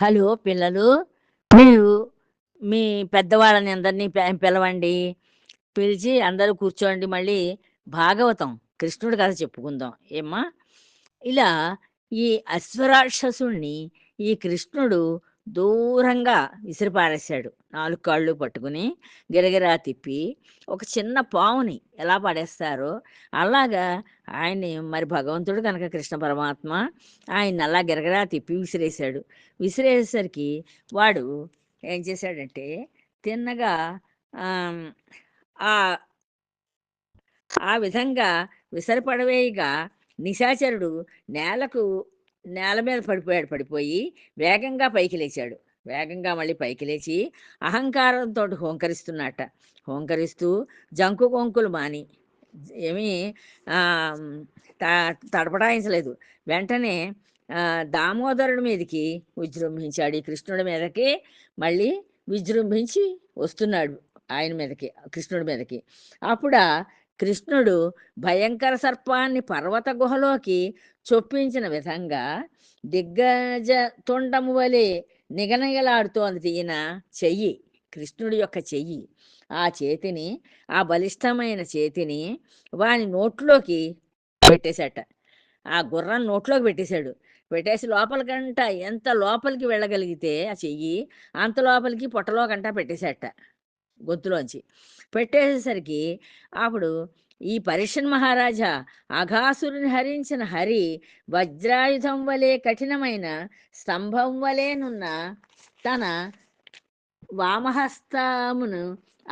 Hello పిల్లలు మీరు మీ పెద్దవాళ్ళని అందరినీ పిలవండి. పిలిచి అందరూ కూర్చోండి. మళ్ళీ భాగవతం కృష్ణుడి కథ చెప్పుకుందాం. ఏమ్మా? ఇలా ఈ అశ్వరాక్షసుణ్ణి ఈ కృష్ణుడు దూరంగా విసిరిపారేశాడు. నాలుగు కాళ్ళు పట్టుకుని గిరగిరా తిప్పి ఒక చిన్న పావుని ఎలా పడేస్తారో అలాగా ఆయన్ని మరి భగవంతుడు కనుక కృష్ణ పరమాత్మ ఆయన అలా గిరగిరా తిప్పి విసిరేశాడు. విసిరేసరికి వాడు ఏం చేశాడంటే తిన్నగా ఆ ఆ విధంగా విసరపడవేయగా నిశాచరుడు నేలకు నేల మీద పడిపోయాడు పడిపోయి వేగంగా పైకి లేచాడు. వేగంగా మళ్ళీ పైకి లేచి అహంకారంతో హోంకరిస్తున్నట్ట హోంకరిస్తూ జంకు కొంకులు మాని ఏమీ త- తడపడాయించలేదు వెంటనే దామోదరుడి మీదకి విజృంభించాడు. ఈ కృష్ణుడి మీదకి మళ్ళీ విజృంభించి వస్తున్నాడు ఆయన మీదకి కృష్ణుడి మీదకి. అప్పుడు కృష్ణుడు భయంకర సర్పాన్ని పర్వత గుహలోకి చొప్పించిన విధంగా దిగ్గజ తొండము వలె నిగనిగలాడుతోంది ఈయన చెయ్యి కృష్ణుడి యొక్క చెయ్యి. ఆ చేతిని ఆ బలిష్టమైన చేతిని వాని నోట్లోకి పెట్టేశాట. ఆ గుర్రం నోట్లోకి పెట్టేశాడు. పెట్టేసి లోపలికంట ఎంత లోపలికి వెళ్ళగలిగితే ఆ చెయ్యి అంత లోపలికి పొట్టలోకంట పెట్టేశాట గొంతులోంచి. పెట్టేసేసరికి అప్పుడు ఈ పరిషన్ మహారాజా అఘాసురుని హరించిన హరి వజ్రాయుధం వలె కఠినమైన స్తంభం వలెనున్న తన వామహస్తమును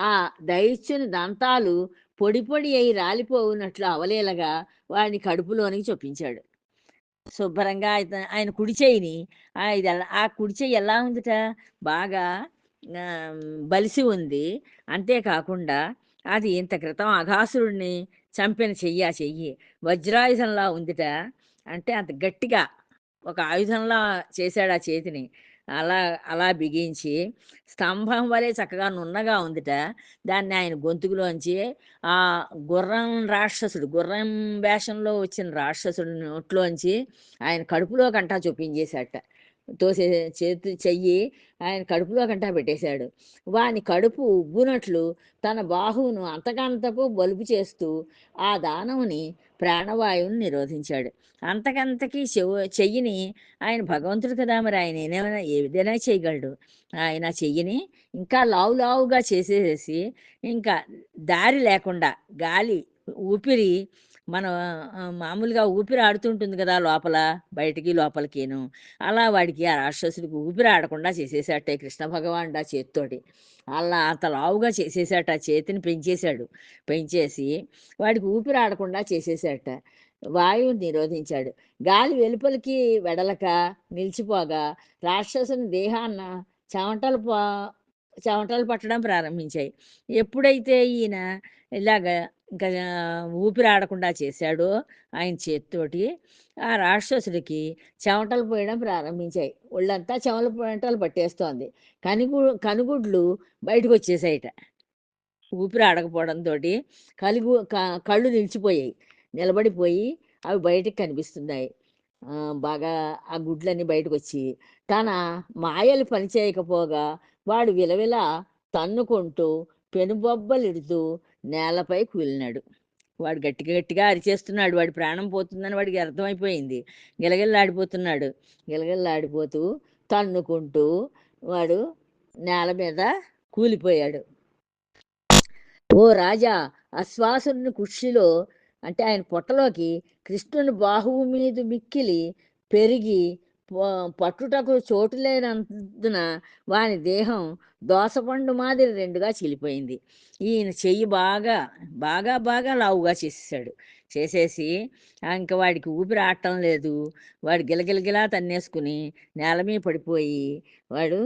ఆ దైత్యుని దంతాలు పొడి పొడి అయి రాలిపోవునట్లు అవలేలగా వాడిని కడుపులోనికి చొప్పించాడు. శుభ్రంగా ఆయన ఆయన కుడి చేయిని ఆ ఇది ఆ కుడి చేయి ఎలా ఉందిట? బాగా బలిసి ఉంది. అంతేకాకుండా అది ఇంత క్రితం అఘాసురుడిని చంపిన చెయ్యి ఆ చెయ్యి. వజ్రాయుధంలా ఉందిట. అంటే అంత గట్టిగా ఒక ఆయుధంలా చేశాడు ఆ చేతిని. అలా అలా బిగించి స్తంభం వలె చక్కగా నున్నగా ఉందిట. దాన్ని ఆయన గొంతుకులోంచి ఆ గుర్రం రాక్షసుడు గుర్రం వేషంలో వచ్చిన రాక్షసుడు నోట్లోంచి ఆయన కడుపులో కంటా చూపించేశాట తోసే చేతి చెయ్యి ఆయన కడుపులో కంటా పెట్టేశాడు. వాని కడుపు ఉబ్బునట్లు తన బాహువును అంతకంతకు బలుపు చేస్తూ ఆ దానవుని ప్రాణవాయువుని నిరోధించాడు. అంతకంతకీ చెవు చెయ్యిని ఆయన భగవంతుడు కదా మరి ఆయన ఏమైనా ఏ విధంగా చేయగలడు. ఆయన చెయ్యిని ఇంకా లావు లావుగా చేసేసి ఇంకా దారి లేకుండా గాలి ఊపిరి మన మామూలుగా ఊపిరి ఆడుతుంటుంది కదా లోపల బయటికి లోపలికిను. అలా వాడికి ఆ రాక్షసుడికి ఊపిరి ఆడకుండా చేసేసాట కృష్ణ భగవానుడు ఆ చేతితోటి. అలా అంత లావుగా చేసేసాట ఆ చేతిని పెంచేశాడు. పెంచేసి వాడికి ఊపిరి ఆడకుండా చేసేసాట వాయువుని నిరోధించాడు. గాలి వెలుపలికి వెడలక నిలిచిపోగా రాక్షసుని దేహాన్న చెమటలు పో చెమటలు పట్టడం ప్రారంభించాయి. ఎప్పుడైతే ఈయన ఇలాగ ఇంకా ఊపిరి ఆడకుండా చేశాడో ఆయన చేతితోటి. ఆ రాక్షసుడికి చెమటలు పోయడం ప్రారంభించాయి. ఒళ్ళంతా చెమల చెమటలు పట్టేస్తోంది. కనుగు కనుగుడ్లు బయటకు వచ్చేసాయిట ఊపిరి ఆడకపోవడంతో కలుగు కళ్ళు నిలిచిపోయాయి. నిలబడిపోయి అవి బయటకు కనిపిస్తున్నాయి. బాగా ఆ గుడ్లన్నీ బయటకు వచ్చి తన మాయలు పనిచేయకపోగా వాడు విలవిల తన్నుకుంటూ పెనుబొబ్బలిడుతూ నేలపై కూలినాడు వాడు గట్టిగా గట్టిగా అరిచేస్తున్నాడు. వాడి ప్రాణం పోతుందని వాడికి అర్థమైపోయింది. గిలగిల్లాడిపోతున్నాడు. గిలగిల్లాడిపోతూ తన్నుకుంటూ వాడు నేల మీద కూలిపోయాడు. ఓ రాజా అశ్వాసుని కుర్చీలో అంటే ఆయన పొట్టలోకి కృష్ణుని బాహువు మీద మిక్కిలి పెరిగి పట్టుటకు చోటు లేనందున వాని దేహం దోసపండు మాదిరి రెండుగా చిలిపోయింది. ఈయన చెయ్యి బాగా బాగా బాగా లావుగా చేసేసాడు చేసేసి ఇంక వాడికి ఊపిరి ఆడటం లేదు. వాడు గిలగిలగిలా తన్నేసుకుని నేల మీద పడిపోయి వాడు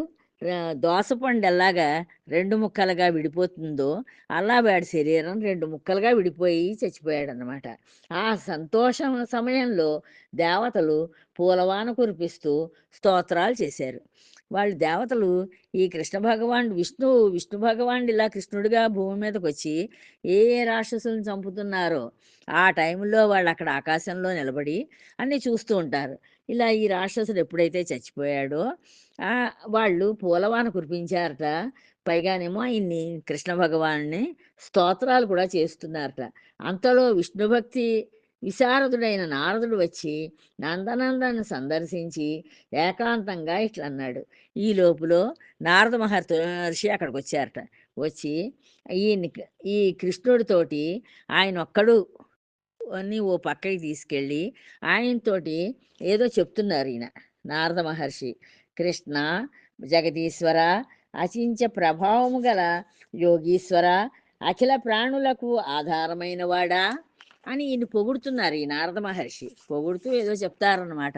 దోసపండు ఎలాగా రెండు ముక్కలుగా విడిపోతుందో అలా వాడి శరీరం రెండు ముక్కలుగా విడిపోయి చచ్చిపోయాడు అనమాట ఆ సంతోషం సమయంలో దేవతలు పూలవాన కురిపిస్తూ స్తోత్రాలు చేశారు. వాళ్ళు దేవతలు ఈ కృష్ణ భగవానుడు విష్ణు విష్ణు భగవానుడు ఇలా కృష్ణుడిగా భూమి మీదకి వచ్చి ఏ ఏ రాక్షసులను చంపుతున్నారో ఆ టైంలో వాళ్ళు అక్కడ ఆకాశంలో నిలబడి అన్నీ చూస్తూ ఉంటారు. ఇలా ఈ రాక్షసుడు ఎప్పుడైతే చచ్చిపోయాడో వాళ్ళు పూలవాన కురిపించారట. పైగానేమో ఆయన్ని కృష్ణ భగవాన్ని స్తోత్రాలు కూడా చేస్తున్నారట. అంతలో విష్ణు భక్తి విశారదుడైన నారదుడు వచ్చి నందనందను సందర్శించి ఏకాంతంగా ఇట్లా అన్నాడు. ఈ లోపులో నారద మహర్షి అక్కడికి వచ్చారట. వచ్చి ఈ ఈ కృష్ణుడితోటి ఆయన ఒక్కడు అని ఓ పక్కకి తీసుకెళ్ళి ఆయనతోటి ఏదో చెప్తున్నారు ఈయన నారద మహర్షి. కృష్ణ జగదీశ్వర అచించ ప్రభావము గల యోగీశ్వర అఖిల ప్రాణులకు ఆధారమైన వాడా? అని ఈయన పొగుడుతున్నారు ఈ నారద మహర్షి. పొగుడుతూ ఏదో చెప్తారన్నమాట.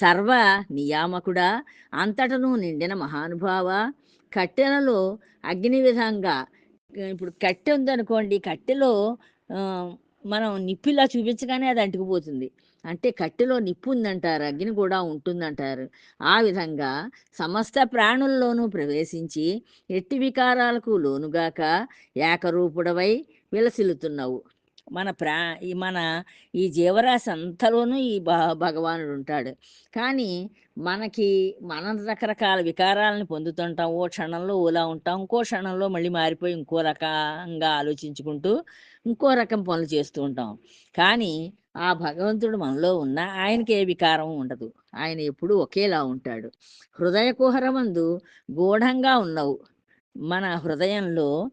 సర్వ నియామకుడా అంతటను నిండిన మహానుభావ కట్టెలలో అగ్ని విధంగా ఇప్పుడు కట్టె ఉందనుకోండి కట్టెలో మనం నిప్పిలా చూపించగానే అది అంటుకుపోతుంది. అంటే కట్టెలో నిప్పు ఉందంటారు అగ్ని కూడా ఉంటుందంటారు. ఆ విధంగా సమస్త ప్రాణుల్లోనూ ప్రవేశించి ఎట్టి వికారాలకు లోనుగాక ఏకరూపుడవై విలసిల్లుతున్నావు. మన ప్రా ఈ మన ఈ జీవరాశి అంతలోనూ ఈ భ భగవానుడు ఉంటాడు కానీ మనకి మన రకరకాల వికారాలను పొందుతుంటాం. ఓ క్షణంలో ఓలా ఉంటాం. ఇంకో క్షణంలో మళ్ళీ మారిపోయి ఇంకో రకంగా ఆలోచించుకుంటూ ఇంకో రకం పనులు చేస్తూ ఉంటాం. కానీ ఆ భగవంతుడు మనలో ఉన్న ఆయనకి ఏ వికారం ఉండదు. ఆయన ఎప్పుడూ ఒకేలా ఉంటాడు. హృదయ కుహరమందు గూఢంగా ఉన్నావు. మన హృదయంలో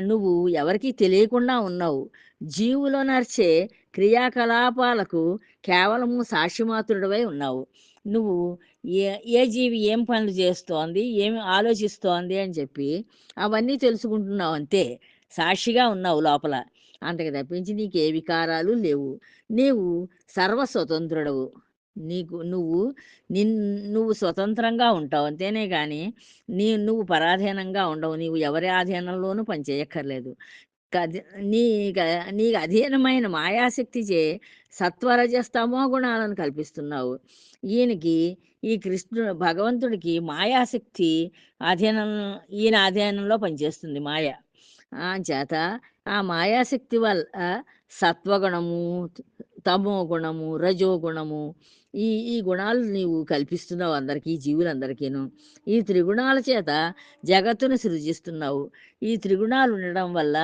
నువ్వు ఎవరికీ తెలియకుండా ఉన్నావు. జీవులో నడిచే క్రియాకలాపాలకు కేవలము సాక్షిమాతుడవై ఉన్నావు. నువ్వు ఏ ఏ జీవి ఏం పనులు చేస్తోంది ఏమి ఆలోచిస్తోంది అని చెప్పి అవన్నీ తెలుసుకుంటున్నావు అంతే. సాక్షిగా ఉన్నావు లోపల. అంతకు తప్పించి నీకు ఏ వికారాలు లేవు. నీవు సర్వస్వతంత్రుడవు. నీకు నువ్వు నిన్ నువ్వు స్వతంత్రంగా ఉంటావు అంతేనే కానీ నీ నువ్వు పరాధీనంగా ఉండవు. నీవు ఎవరి ఆధీనంలోనూ పనిచేయక్కర్లేదు నీ నీకు అధీనమైన మాయాశక్తి చే సత్వరజస్తమో గుణాలను కల్పిస్తున్నావు. ఈయనకి ఈ కృష్ణుడు భగవంతుడికి మాయాశక్తి అధీనం ఈయన అధీనంలో పనిచేస్తుంది మాయ. ఆ చేత ఆ మాయాశక్తి వల్ల సత్వగుణము తమో గుణము రజో గుణము ఈ ఈ గుణాలు నీవు కల్పిస్తున్నావు అందరికీ జీవులందరికీను. ఈ త్రిగుణాల చేత జగత్తును సృజిస్తున్నావు. ఈ త్రిగుణాలు ఉండడం వల్ల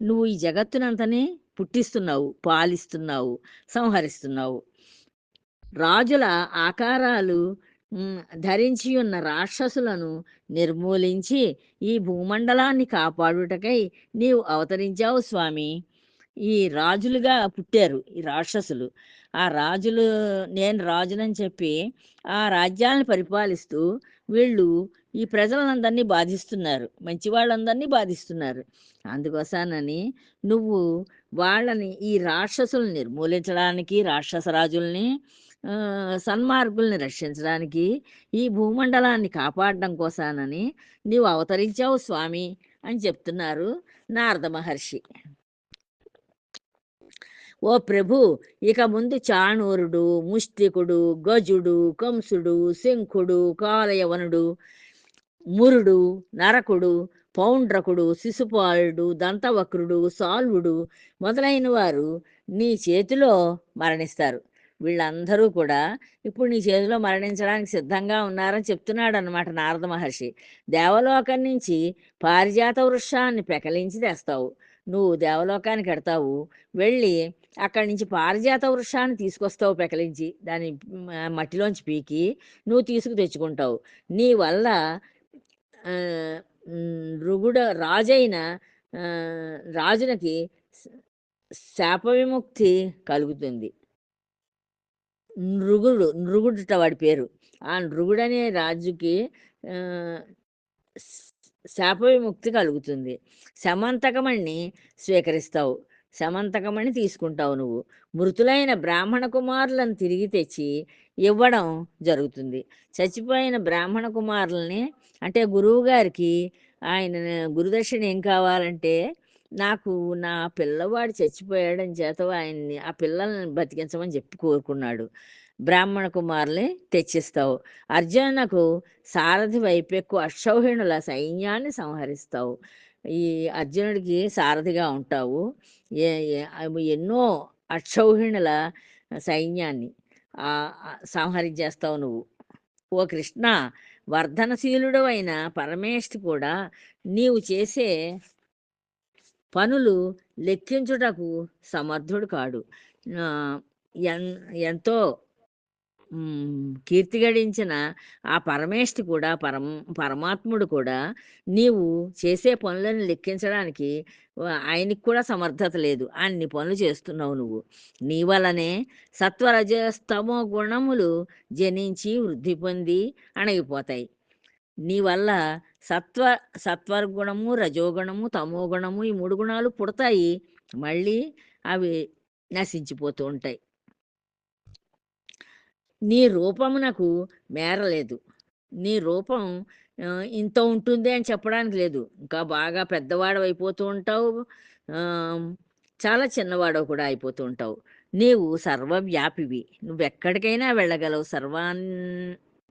నువ్వు ఈ జగత్తునంతని పుట్టిస్తున్నావు పాలిస్తున్నావు సంహరిస్తున్నావు. రాజుల ఆకారాలు ధరించి ఉన్న రాక్షసులను నిర్మూలించి ఈ భూమండలాన్ని కాపాడుటకై నీవు అవతరించావు స్వామి. ఈ రాజులుగా పుట్టారు ఈ రాక్షసులు. ఆ రాజులు నేను రాజునని చెప్పి ఆ రాజ్యాలను పరిపాలిస్తూ వీళ్ళు ఈ ప్రజలందరినీ బాధిస్తున్నారు మంచి వాళ్ళందరినీ బాధిస్తున్నారు. అందుకోసానని నువ్వు వాళ్ళని ఈ రాక్షసుల్ని నిర్మూలించడానికి రాక్షస రాజుల్ని సన్మార్గుల్ని రక్షించడానికి ఈ భూమండలాన్ని కాపాడడం కోసానని నీవు అవతరించావు స్వామి అని చెప్తున్నారు నారద మహర్షి. ఓ ప్రభు ఇక ముందు చాణూరుడు ముష్టికుడు గజుడు కంసుడు శంఖుడు కాలయవనుడు మురుడు నరకుడు పౌండ్రకుడు శిశుపాలుడు దంతవక్రుడు సాల్వుడు మొదలైన వారు నీ చేతిలో మరణిస్తారు. వీళ్ళందరూ కూడా ఇప్పుడు నీ చేతిలో మరణించడానికి సిద్ధంగా ఉన్నారని చెప్తున్నాడు అనమాట నారద మహర్షి. దేవలోకం నుంచి పారిజాత వృక్షాన్ని పెకలించి తెస్తావు. నువ్వు దేవలోకానికి ఎడతావు వెళ్ళి అక్కడి నుంచి పారిజాత వృక్షాన్ని తీసుకొస్తావు పెకలించి దాని మట్టిలోంచి పీకి నువ్వు తీసుకు తెచ్చుకుంటావు. నీ వల్ల రుగుడ రాజైన రాజునకి శాప విముక్తి కలుగుతుంది. నృగుడు నృగుడుట వాడి పేరు. ఆ నృగుడనే రాజుకి శాప విముక్తి కలుగుతుంది. సమంతకమణ్ణి స్వీకరిస్తావు. సమంతకమణి తీసుకుంటావు నువ్వు. మృతులైన బ్రాహ్మణ కుమారులను తిరిగి తెచ్చి ఇవ్వడం జరుగుతుంది. చచ్చిపోయిన బ్రాహ్మణ కుమారులని అంటే గురువు గారికి ఆయన గురుదర్శన ఏం కావాలంటే నాకు నా పిల్లవాడు చచ్చిపోయాడని చేత ఆయన్ని ఆ పిల్లల్ని బతికించమని చెప్పి కోరుకున్నాడు. బ్రాహ్మణ కుమారుని తెచ్చిస్తావు. అర్జునకు సారథి వైపెక్కు అక్షౌహిణుల సైన్యాన్ని సంహరిస్తావు. ఈ అర్జునుడికి సారథిగా ఉంటావు. ఏ అవి ఎన్నో అక్షౌహిణుల సైన్యాన్ని సంహరించేస్తావు నువ్వు. ఓ కృష్ణ వర్ధనశీలుడు అయిన పరమేష్ఠి కూడా నీవు చేసే పనులు లెక్కించుటకు సమర్థుడు కాడు. ఎన్ ఎంతో కీర్తి గడించిన ఆ పరమేష్టి కూడా పరమ పరమాత్ముడు కూడా నీవు చేసే పనులను లెక్కించడానికి ఆయనకి కూడా సమర్థత లేదు. అన్ని పనులు చేస్తున్నావు నువ్వు. నీ వలనే సత్వరజస్తమో గుణములు జనించి వృద్ధి పొంది అణగిపోతాయి. నీ వల్ల సత్వ సత్వగుణము రజోగుణము తమోగుణము ఈ మూడు గుణాలు పుడతాయి. మళ్ళీ అవి నశించిపోతూ ఉంటాయి. నీ రూపమునకు మేరలేదు. నీ రూపం ఇంత ఉంటుంది అని చెప్పడానికి లేదు. ఇంకా బాగా పెద్దవాడు అయిపోతూ ఉంటావు. చాలా చిన్నవాడు కూడా అయిపోతూ ఉంటావు. నీవు సర్వవ్యాపివి. నువ్వు ఎక్కడికైనా వెళ్ళగలవు. సర్వాన్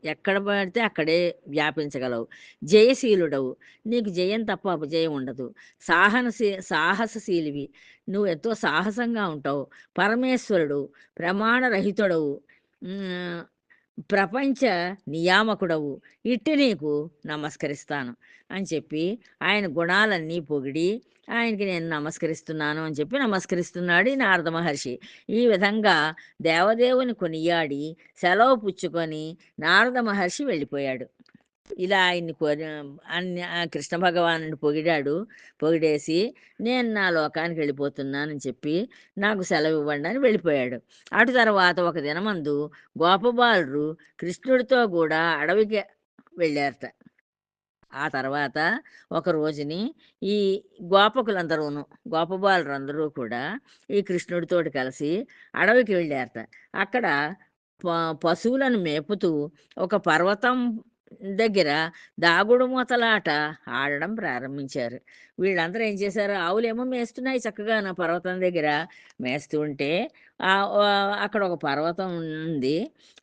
ఎక్కడ పడితే అక్కడే వ్యాపించగలవు. జయశీలుడవు. నీకు జయం తప్ప అపజయం ఉండదు. సాహనశీ సాహసశీలివి. నువ్వు ఎంతో సాహసంగా ఉంటావు. పరమేశ్వరుడు ప్రమాణరహితుడవు. ప్రపంచ నియామకుడవు. ఇట్టి నీకు నమస్కరిస్తాను. అని చెప్పి ఆయన గుణాలన్నీ పొగిడి ఆయనకి నేను నమస్కరిస్తున్నాను అని చెప్పి నమస్కరిస్తున్నాడు ఈ నారద మహర్షి. ఈ విధంగా దేవదేవుని కొనియాడి సెలవు పుచ్చుకొని నారద మహర్షి వెళ్ళిపోయాడు. ఇలా ఆయన్ని కోరి అన్ని కృష్ణ భగవానుని పొగిడాడు. పొగిడేసి నేను నా లోకానికి వెళ్ళిపోతున్నానని చెప్పి నాకు సెలవు ఇవ్వండి అని వెళ్ళిపోయాడు. అటు తర్వాత ఒక దినమందు గోపబాలుడు కృష్ణుడితో కూడా అడవికి వెళ్ళారట. ఆ తర్వాత ఒక రోజుని ఈ గోపకులందరూను గోపబాలురందరూ కూడా ఈ కృష్ణుడితోటి కలిసి అడవికి వెళ్ళారట. అక్కడ ప- పశువులను మేపుతూ ఒక పర్వతం దగ్గర దాగుడు మూతలాట ఆడడం ప్రారంభించారు. వీళ్ళందరూ ఏం చేశారు? ఆవులేమో మేస్తున్నాయి చక్కగా నా పర్వతం దగ్గర. మేస్తూ ఉంటే అక్కడ ఒక పర్వతం ఉంది.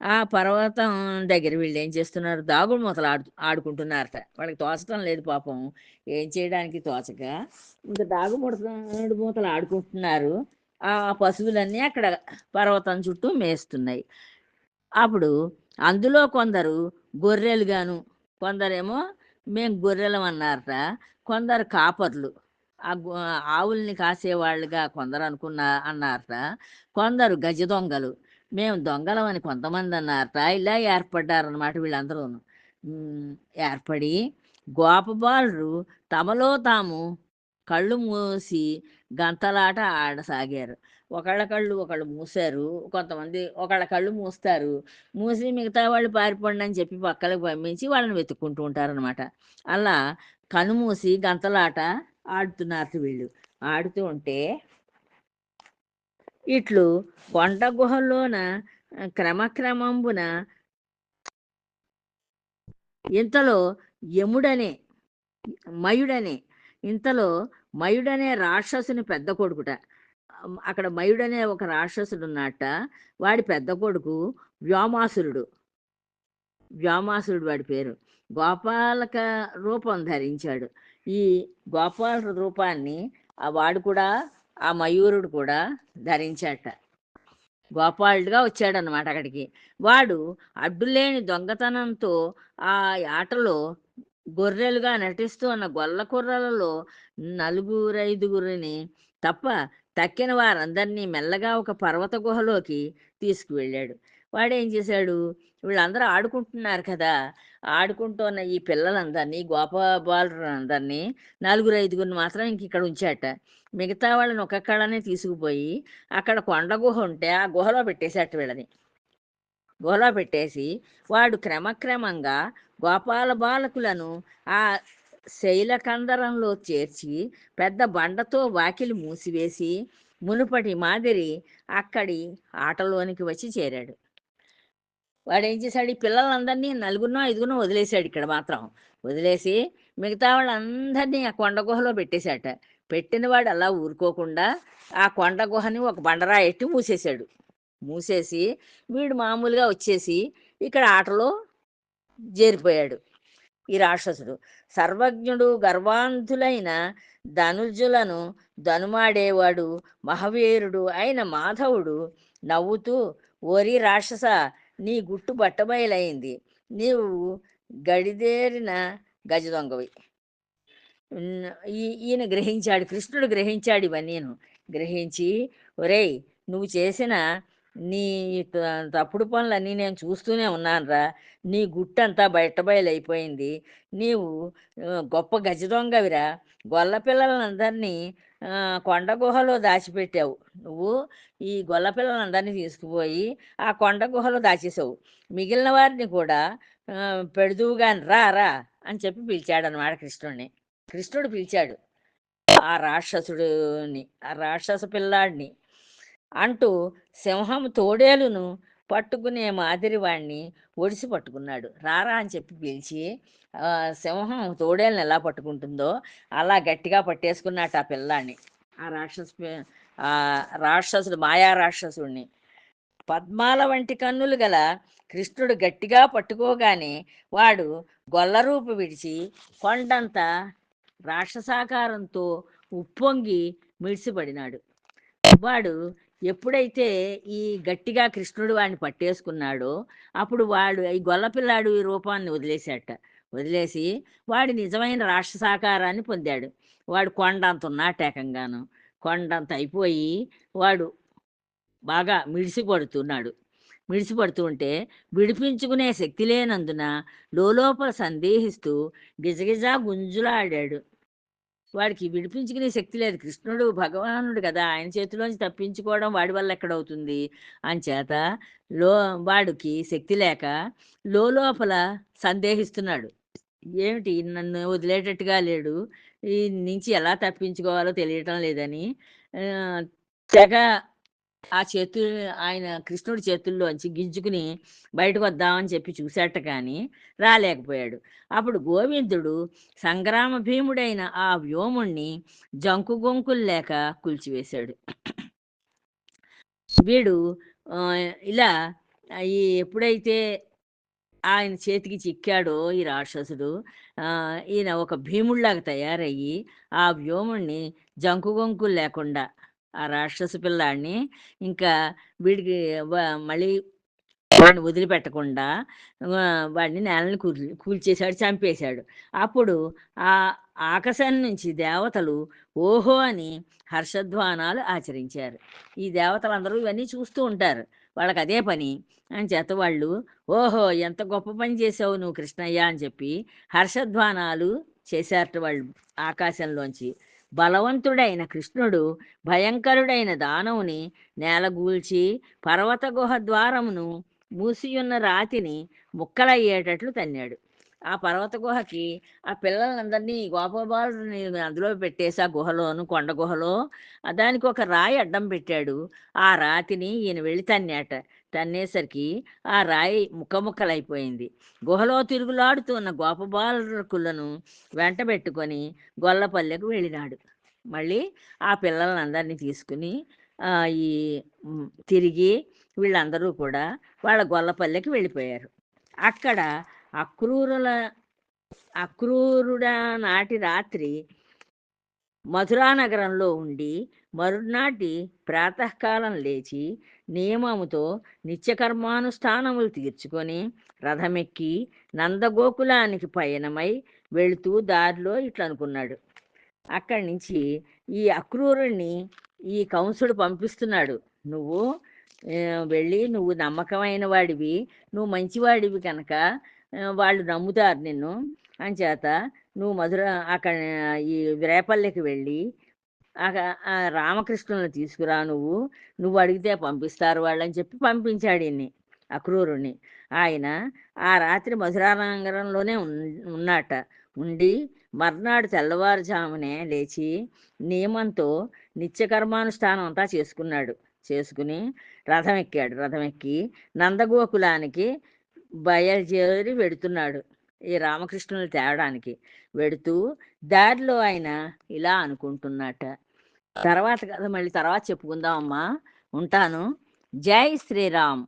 ఆ పర్వతం దగ్గర వీళ్ళు ఏం చేస్తున్నారు? దాగుడు మూతలు ఆడు ఆడుకుంటున్నారట. వాళ్ళకి తోచటం లేదు పాపం. ఏం చేయడానికి తోచక? ఇంకా దాగుడు మూతలు ఆడుకుంటున్నారు. ఆ పశువులన్నీ అక్కడ పర్వతం చుట్టూ మేస్తున్నాయి. అప్పుడు అందులో కొందరు గొర్రెలు గాను కొందరేమో మేము గొర్రెలం అన్నారట కొందరు కాపర్లు. ఆ ఆవుల్ని కాసేవాళ్ళుగా కొందరు అనుకున్న అన్నారట కొందరు గజ దొంగలు. మేము దొంగలం అని కొంతమంది అన్నారట ఇలా ఏర్పడ్డారనమాట వీళ్ళందరూ ఏర్పడి గోపబాలురు తమలో తాము కళ్ళు మూసి గంతలాట ఆడసాగారు. ఒకళ్ళ కళ్ళు ఒకళ్ళు మూసారు కొంతమంది ఒకళ్ళ కళ్ళు మూస్తారు. మూసి మిగతా వాళ్ళు పారిపోండి అని చెప్పి పక్కలకు పంపించి వాళ్ళని వెతుక్కుంటూ ఉంటారనమాట అలా కనుమూసి గంతలాట ఆడుతున్నారు వీళ్ళు. ఆడుతూ ఉంటే ఇట్లు కొండ గుహల్లోన క్రమక్రమంబున ఇంతలో యముడనే మయుడనే ఇంతలో మయుడనే రాక్షసుని పెద్ద కొడుకుట. అక్కడ మయుడనే ఒక రాక్షసుడు ఉన్నట్ట వాడి పెద్ద కొడుకు వ్యోమాసురుడు. వ్యోమాసురుడు వాడి పేరు. గోపాలక రూపం ధరించాడు. ఈ గోపాల రూపాన్ని ఆ వాడు కూడా ఆ మయూరుడు కూడా ధరించాట. గోపాలుడుగా వచ్చాడనమాట అక్కడికి. వాడు అడ్డులేని దొంగతనంతో ఆ ఆటలో గొర్రెలుగా నటిస్తూ ఉన్న గొల్ల కుర్రలలో నలుగురైదుగురిని తప్ప తక్కిన వారందరినీ మెల్లగా ఒక పర్వత గుహలోకి తీసుకువెళ్ళాడు. వాడేం చేశాడు? వీళ్ళందరూ ఆడుకుంటున్నారు కదా! ఆడుకుంటున్న ఈ పిల్లలందరినీ గోపబాలురందరినీ నలుగురు ఐదుగురిని మాత్రం ఇంక ఇక్కడ ఉంచాట. మిగతా వాళ్ళని ఒక్కక్కడనే తీసుకుపోయి అక్కడ కొండ గుహ ఉంటే ఆ గుహలో పెట్టేశాట వీళ్ళని. గుహలో పెట్టేసి వాడు క్రమక్రమంగా గోపాల బాలకులను ఆ శైలకందరంలో చేర్చి పెద్ద బండతో వాకిలి మూసివేసి మునుపటి మాదిరి అక్కడి ఆటలోనికి వచ్చి చేరాడు. వాడు ఏం చేశాడు? ఈ పిల్లలందరినీ నలుగురినో ఐదుగురినో వదిలేశాడు ఇక్కడ మాత్రం. వదిలేసి మిగతా వాళ్ళందరినీ ఆ కొండ గుహలో పెట్టేశాట. పెట్టిన వాడు అలా ఊరుకోకుండా ఆ కొండ గుహని ఒక బండరాయి ఎట్టి మూసేశాడు. మూసేసి వీడు మామూలుగా వచ్చేసి ఇక్కడ ఆటలో చేరిపోయాడు. ఈ రాక్షసుడు. సర్వజ్ఞుడు గర్వాంధులైన ధనుజులను ధనుమాడేవాడు మహావీరుడు అయిన మాధవుడు నవ్వుతూ ఓరి రాక్షస నీ గుట్టు బట్టబయలైంది. నీవు గడిదేరిన గజ దొంగవి ఈ- ఈయన గ్రహించాడు కృష్ణుడు గ్రహించాడు ఇవన్నీను. గ్రహించి ఒరేయ్ నువ్వు చేసిన నీ తప్పుడు పనులన్నీ నేను చూస్తూనే ఉన్నానురా. నీ గుట్టంతా బయటబయలైపోయింది. నీవు గొప్ప గజ దొంగవిరా. గొల్ల పిల్లలందరినీ కొండ గుహలో దాచిపెట్టావు. నువ్వు ఈ గొల్ల పిల్లలందరినీ తీసుకుపోయి ఆ కొండ గుహలో దాచేసావు. మిగిలిన వారిని కూడా పెడుదువుగాని రా రా అని చెప్పి పిలిచాడు అనమాట కృష్ణుడిని కృష్ణుడు పిలిచాడు. ఆ రాక్షసుడిని ఆ రాక్షస పిల్లాడిని అంటూ సింహం తోడేలును పట్టుకునే మాదిరి వాణ్ణి ఒడిసి పట్టుకున్నాడు. రారా అని చెప్పి పిలిచి సింహం తోడేలను ఎలా పట్టుకుంటుందో అలా గట్టిగా పట్టేసుకున్నట్టు ఆ పిల్లాన్ని. ఆ రాక్షసు ఆ రాక్షసుడు మాయా రాక్షసుడిని. పద్మాల వంటి కన్నులు గల కృష్ణుడు గట్టిగా పట్టుకోగానే వాడు గొల్లరూపు విడిచి కొండంత రాక్షసాకారంతో ఉప్పొంగి మిడిసిపడినాడు. వాడు ఎప్పుడైతే ఈ గట్టిగా కృష్ణుడు వాడిని పట్టేసుకున్నాడో అప్పుడు వాడు ఈ గొల్లపిల్లాడు ఈ రూపాన్ని వదిలేశాట. వదిలేసి వాడి నిజమైన రాక్షసాకారాన్ని పొందాడు. వాడు కొండంత ఉన్నాటేకంగాను కొండంత అయిపోయి వాడు బాగా మిడిసిపడుతున్నాడు. మిడిసిపడుతూ ఉంటే విడిపించుకునే శక్తి లేనందున లోపల సందేహిస్తూ గిజగిజా గుంజులాడాడు. వాడికి విడిపించుకునే శక్తి లేదు. కృష్ణుడు భగవానుడు కదా. ఆయన చేతిలోంచి తప్పించుకోవడం వాడి వల్ల ఎక్కడవుతుంది? అంచేత లో వాడికి శక్తి లేక లోపల సందేహిస్తున్నాడు. ఏమిటి? నన్ను వదిలేటట్టుగా లేడు. ఈ నుంచి ఎలా తప్పించుకోవాలో తెలియటం లేదని తెగ ఆ చేతులు ఆయన కృష్ణుడి చేతుల్లోంచి గింజుకుని బయటకు వద్దామని చెప్పి చూసేట కానీ రాలేకపోయాడు. అప్పుడు గోవిందుడు సంగ్రామ భీముడైన ఆ వ్యోముణ్ణి జంకు గొంకులు లేక కూల్చివేశాడు. వీడు ఆ, ఇలా ఈ ఎప్పుడైతే ఆయన చేతికి చిక్కాడో ఈ రాక్షసుడు ఈయన ఒక భీముడిలాగా తయారయ్యి ఆ వ్యోముణ్ణి జంకు గొంకులు లేకుండా ఆ రాక్షస పిల్లాడిని ఇంకా వీడికి మళ్ళీ వాడిని వదిలిపెట్టకుండా వాడిని నేలని కూల్ కూల్చేశాడు చంపేశాడు. అప్పుడు ఆ ఆకాశం నుంచి దేవతలు ఓహో అని హర్షధ్వానాలు ఆచరించారు. ఈ దేవతలందరూ ఇవన్నీ చూస్తూ ఉంటారు. వాళ్ళకి అదే పని అని చేత వాళ్ళు ఓహో ఎంత గొప్ప పని చేసావు నువ్వు కృష్ణయ్య అని చెప్పి హర్షధ్వానాలు చేశారట వాళ్ళు ఆకాశంలోంచి. బలవంతుడైన కృష్ణుడు భయంకరుడైన దానవుని నేలగూల్చి పర్వత గుహ ద్వారమును మూసియున్న రాతిని ముక్కలయ్యేటట్లు తన్నాడు. ఆ పర్వత గుహకి ఆ పిల్లలందరినీ గోపబాలుని అందులో పెట్టేసి ఆ గుహలోను కొండ గుహలో దానికి ఒక రాయి అడ్డం పెట్టాడు. ఆ రాతిని ఈయన వెళ్ళి తన్నాట. తన్నేసరికి ఆ రాయి ముక్కముక్కలైపోయింది గుహలో తిరుగులాడుతున్న గోపబాలకులను వెంటబెట్టుకొని గొల్లపల్లెకు వెళ్ళినాడు. మళ్ళీ ఆ పిల్లలందరినీ తీసుకుని ఈ తిరిగి వీళ్ళందరూ కూడా వాళ్ళ గొల్లపల్లెకి వెళ్ళిపోయారు. అక్కడ అక్రూరుల అక్రూరుడ నాటి రాత్రి మధురా నగరంలో ఉండి మరునాటి ప్రాతకాలం లేచి నియమముతో నిత్యకర్మానుష్ఠానములు తీర్చుకొని రథమెక్కి నందగోకులానికి పయనమై వెళుతూ దారిలో ఇట్లనుకున్నాడు. అక్కడి నుంచి ఈ అక్రూరుణ్ణి ఈ కంసుడు పంపిస్తున్నాడు. నువ్వు వెళ్ళి నువ్వు నమ్మకమైన వాడివి నువ్వు మంచివాడివి కనుక వాళ్ళు నమ్ముతారు నిన్ను అంచేత నువ్వు మధుర అక్కడ ఈ రేపల్లెకి వెళ్ళి ఆ రామకృష్ణుని తీసుకురా నువ్వు. నువ్వు అడిగితే పంపిస్తారు వాళ్ళని చెప్పి పంపించాడు ఇన్ని అక్రూరుణ్ణి ఆయన ఆ రాత్రి మధురానగరంలోనే ఉన్నట. ఉండి మర్నాడు తెల్లవారుజామునే లేచి నియమంతో నిత్యకర్మానుష్ఠానం అంతా చేసుకున్నాడు. చేసుకుని రథం ఎక్కాడు రథం ఎక్కి నందగోకులానికి బయలుదేరి వెడుతున్నాడు. ఈ రామకృష్ణుని తేవడానికి వెడుతూ దారిలో ఆయన ఇలా అనుకుంటున్నట. తర్వాత కదా మళ్ళీ తర్వాత చెప్పుకుందాం అమ్మా. ఉంటాను. జై శ్రీరామ్.